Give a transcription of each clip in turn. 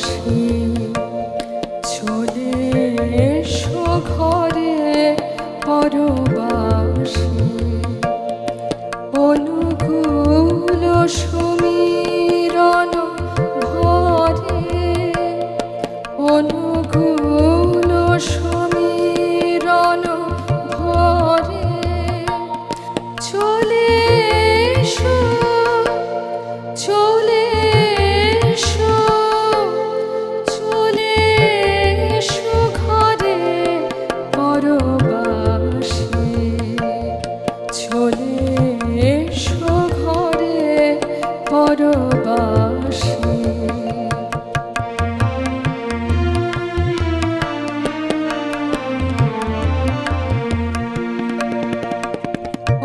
বসি চলে এসো ঘরে পরবাসি।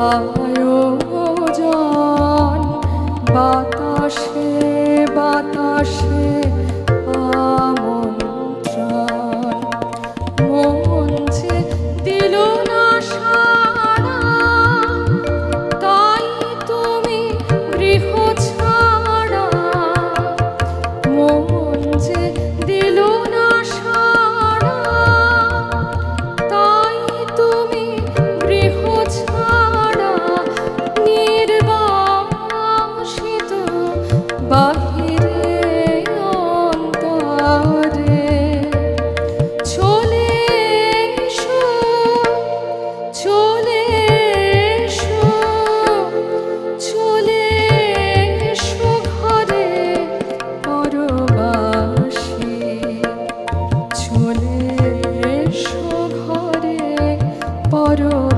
আয়োজন। বাতাসে বাতাসে চলে এসো ঘরে পরো